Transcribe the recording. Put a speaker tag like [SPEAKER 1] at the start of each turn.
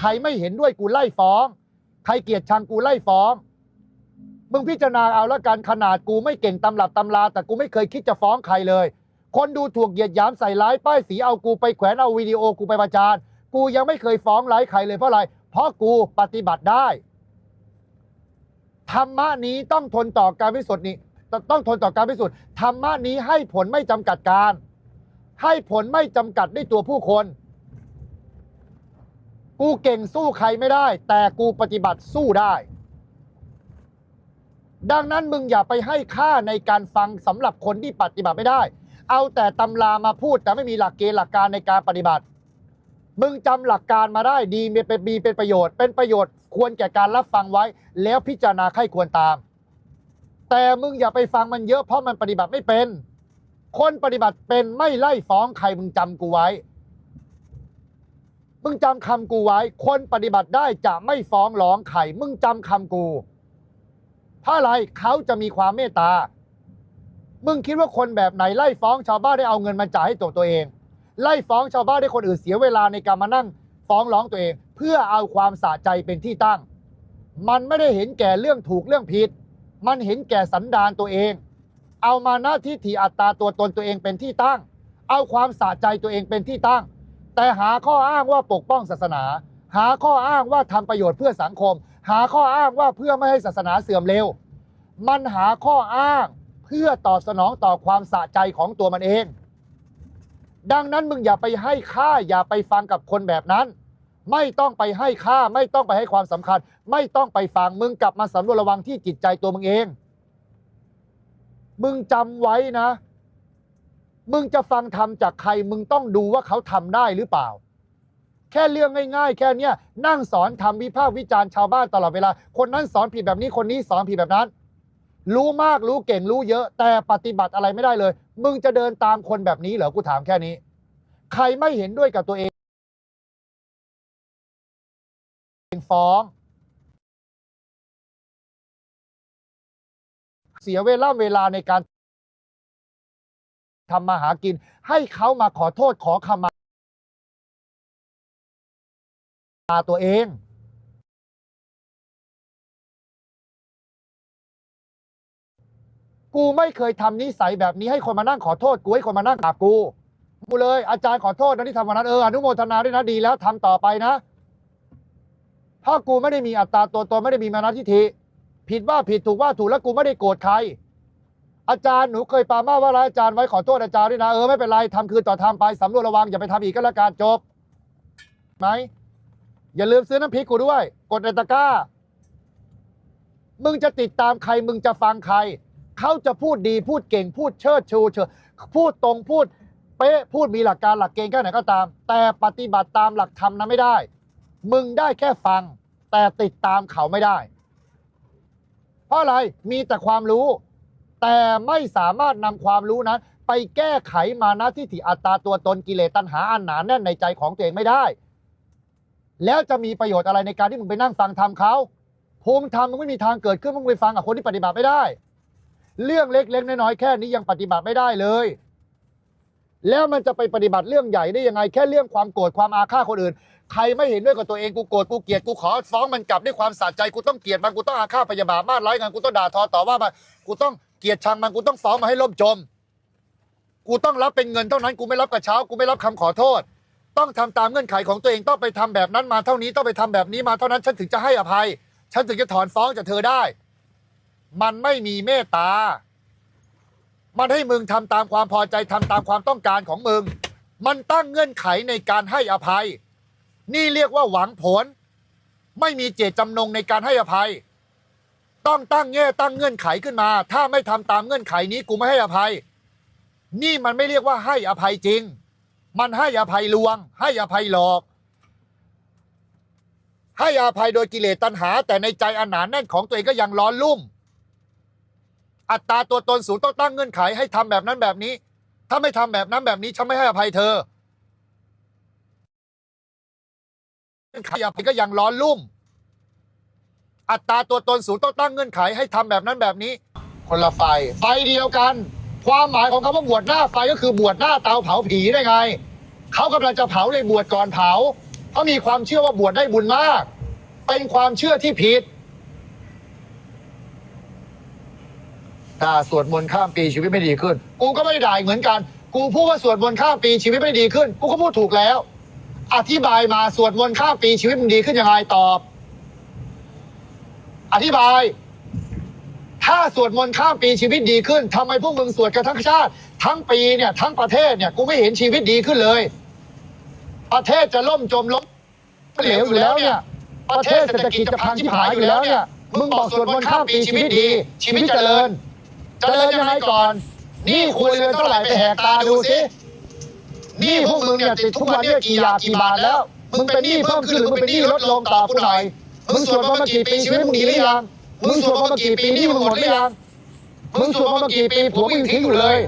[SPEAKER 1] ใครไม่เห็นด้วยกูไล่ฟ้อง ใครเกลียดชังกูไล่ฟ้อง มึงพิจารณาเอาละกันขนาดกูไม่เก่งตำรับตำรา แต่กูไม่เคยคิดจะฟ้องใครเลย คนดูถูกเหยียดหยามใส่ร้ายป้ายสีเอากูไปแขวนเอาวิดีโอกูไปประจานกูยังไม่เคยฟ้องร้ายใครเลยเพราะอะไร เพราะกูปฏิบัติได้ ธรรมะนี้ต้องทนต่อการพิสูจน์นี้ต้องทนต่อการพิสูจน์ธรรมะนี้ให้ผลไม่จำกัดการ ให้ผลไม่จำกัดด้วยตัวผู้คน กูเก่งสู้ใครไม่ได้ แต่กูปฏิบัติสู้ได้ ดังนั้นมึงอย่าไปให้ค่าในการฟังสำหรับคนที่ปฏิบัติไม่ได้ เอาแต่ตำรามาพูดแต่ไม่มีหลักเกณฑ์หลักการในการปฏิบัติ มึงจำหลักการมาได้ดีมีเป็นมีเป็นประโยชน์ เป็นประโยชน์ควรแก่การรับฟังไว้ แล้วพิจารณาใครควรตาม แต่มึงอย่าไปฟังมันเยอะเพราะมันปฏิบัติไม่เป็น คนปฏิบัติเป็นไม่ไล่ฟ้องใครมึงจำกูไว้ มึงจำคำกูไว้ คนปฏิบัติได้จะไม่ฟ้องร้องใครมึงจำคำกู เพราะอะไรเขาจะมีความเมตตา มึงคิดว่าคนแบบไหนไล่ฟ้องชาวบ้านได้เอาเงินมาจ่ายให้ตัวตัวเอง ไล่ฟ้องชาวบ้านได้คนอื่นเสียเวลาในการมานั่ง ฟ้องร้องตัวเอง เพื่อเอาความสะใจเป็นที่ตั้ง มันไม่ได้เห็นแก่เรื่องถูกเรื่องผิด มันเห็นแก่สันดานตัวเอง เอามาหน้าที่ถีอัตตาตัวตนตัวเองเป็นที่ตั้ง เอาความสะใจตัวเองเป็นที่ตั้ง แต่หาข้ออ้างว่าปกป้องศาสนา หาข้ออ้างว่าทำประโยชน์เพื่อสังคม หาข้ออ้างว่าเพื่อไม่ให้ศาสนาเสื่อมเร็ว มันหาข้ออ้างเพื่อตอบสนองต่อความสะใจของตัวมันเอง ดังนั้นมึงอย่าไปให้ค่าอย่าไปฟังกับคนแบบนั้น ไม่ต้องไปให้ค่าไม่ต้องไปให้ความสำคัญ ไม่ต้องไปฟังมึงกลับมาสำรวจระวังที่จิตใจตัวมึงเอง มึงจำไว้นะ มึงจะฟังทำจากใครมึงต้องดูว่าเขาทำได้หรือเปล่า แค่เรื่องง่ายๆ แค่เนี้ยนั่งสอนทำวิพากษ์วิจารณ์ชาวบ้านตลอดเวลา คนนั้นสอนผิดแบบนี้คนนี้สอนผิดแบบนั้น รู้มากรู้เก่งรู้เยอะ แต่ปฏิบัติอะไรไม่ได้เลย มึงจะเดินตามคนแบบนี้เหรอกูถามแค่นี้ ใครไม่เห็นด้วยกับตัวเองฟ้อง เสียเวลาเวลาในการ ทำมาหากิน ให้เขามาขอโทษขอขมาตัวเอง กูไม่เคยทำนิสัยแบบนี้ให้คนมานั่งขอโทษกูให้คนมานั่งกราบกูกูเลยอาจารย์ขอโทษนะที่ทำวันนั้นเอออนุโมทนาด้วยนะดีแล้วทำต่อไปนะ ถ้ากูไม่ได้มีอัตตาตัวตนไม่ได้มีมานะทิฏฐิผิดว่าผิดถูกว่าถูกแล้วกูไม่ได้โกรธใคร อาจารย์หนูเคยปามาว่าร้ายอาจารย์ไว้ขอโทษอาจารย์ด้วยนะเออไม่เป็นไรทำคืนต่อทำไปสำรวจระวังอย่าไปทำอีกก็แล้วกันจบไหมอย่าลืมซื้อน้ำพริกกูด้วย กดในตะกร้า มึงจะติดตามใครมึงจะฟังใคร เขาจะพูดดีพูดเก่งพูดเชิดชูเชิดพูดตรงพูดเป๊ะพูดมีหลักการหลักเกณฑ์แค่ไหนก็ตาม แต่ปฏิบัติตามหลักธรรมนั้นไม่ได้ มึงได้แค่ฟัง แต่ติดตามเขาไม่ได้ เพราะอะไรมีแต่ความรู้ แต่ไม่สามารถนำความรู้นั้น ไปแก้ไขมานะที่ถิอัตตาตัวตนกิเลสตัณหาอันหนาแน่นในใจของตัวเองไม่ได้ แล้วจะมีประโยชน์อะไรในการที่มึงไปนั่งฟังธรรมเขาภูมิธรรมมึงไม่มีทางเกิดขึ้นมึงไปฟังกับคนที่ปฏิบัติไม่ได้ เรื่องเล็กๆน้อยๆแค่นี้ยังปฏิบัติไม่ได้เลย แล้วมันจะไปปฏิบัติเรื่องใหญ่ได้ยังไง แค่เรื่องความโกรธความอาฆาตคนอื่น ใครไม่เห็นด้วยกับตัวเองกูโกรธกูเกลียดกูขอฟ้องมันกลับด้วยความสะใจกูต้องเกลียดมันกูต้องอาฆาตพยาบาทมาดร้ายกันกูต้องด่าทอต่อว่ามันกูต้อง เกียดชังมันกูต้องฟ้องมาให้ล่มจม กูต้องรับเป็นเงินเท่านั้นกูไม่รับกระเช้ากูไม่รับคำขอโทษ ต้องทำตามเงื่อนไขของตัวเองต้องไปทำแบบนั้นมาเท่านี้ต้องไปทำแบบนี้มาเท่านั้นฉันถึงจะให้อภัย ฉันถึงจะถอนฟ้องจากเธอได้ มันไม่มีเมตตา มันให้มึงทำตามความพอใจทำตามความต้องการของมึง มันตั้งเงื่อนไขในการให้อภัย นี่เรียกว่าหวังผล ไม่มีเจตจำนงในการให้อภัย ต้องตั้งแง่ตั้งเงื่อนไขขึ้นมา ถ้าไม่ทำตามเงื่อนไขนี้กูไม่ให้อภัย นี่มันไม่เรียกว่าให้อภัยจริง มันให้อภัยลวง ให้อภัยหลอก ให้อภัยโดยกิเลสตัณหา แต่ในใจอันหนาแน่นของตัวเองก็ยังร้อนลุ่ม อัตราตัวตนสูงต้องตั้งเงื่อนไขให้ทำแบบนั้นแบบนี้ ถ้าไม่ทำแบบนั้นแบบนี้ฉันไม่ให้อภัยเธอเงื่อนไขอภัยก็ยังร้อนลุ่ม อัตราตัวตนสูงต้องตั้งเงื่อนไขให้ทำแบบนั้นแบบนี้ คนละไฟ ไฟเดียวกัน ความหมายของคำว่าบวชหน้าไฟก็คือบวชหน้าเตาเผาผีได้ไงเขากำลังจะเผาเลยบวชก่อนเผาเขามีความเชื่อว่าบวชได้บุญมาก เป็นความเชื่อที่ผิดด่าสวดมนต์ข้ามปีชีวิตไม่ดีขึ้น กูก็ไม่ได้ด่าอีกเหมือนกัน กูพูดว่าสวดมนต์ข้ามปีชีวิตไม่ดีขึ้น กูก็พูดถูกแล้ว อธิบายมาสวดมนต์ข้ามปีชีวิตมึงดีขึ้นยังไงตอบ อธิบาย ถ้าสวดมนต์ข้ามปีชีวิตดีขึ้นทำไมพวกมึงสวดกันทั้งชาติ ทั้งปีเนี่ยทั้งประเทศเนี่ยกูไม่เห็นชีวิตดีขึ้นเลย ประเทศจะล่มจมล้มเหลวอยู่แล้วเนี่ย ประเทศเศรษฐกิจจะพังชิบหายอยู่แล้วเนี่ยมึงบอกสวดมนต์ข้ามปีชีวิตดี ชีวิตเจริญ เจริญยังไงก่อน นี่ครัวเรือนเท่าไหร่ไปแหกตาดูสินี่พวกมึงเนี่ยติดทุกวันเนี่ยกี่ยากี่บาทแล้ว มึงเป็นหนี้เพิ่มขึ้นหรือมึงเป็นหนี้ลดลงตอบกูหน่อย มึงสวดมนต์มากี่ปีชีวิตมึงดีหรือยังมึงสวดมนต์มากี่ปีนี่มึงหมดหรือยังมึงสวดมนต์มากี่ปีผัวมึงยังทิ้งอยู่เลย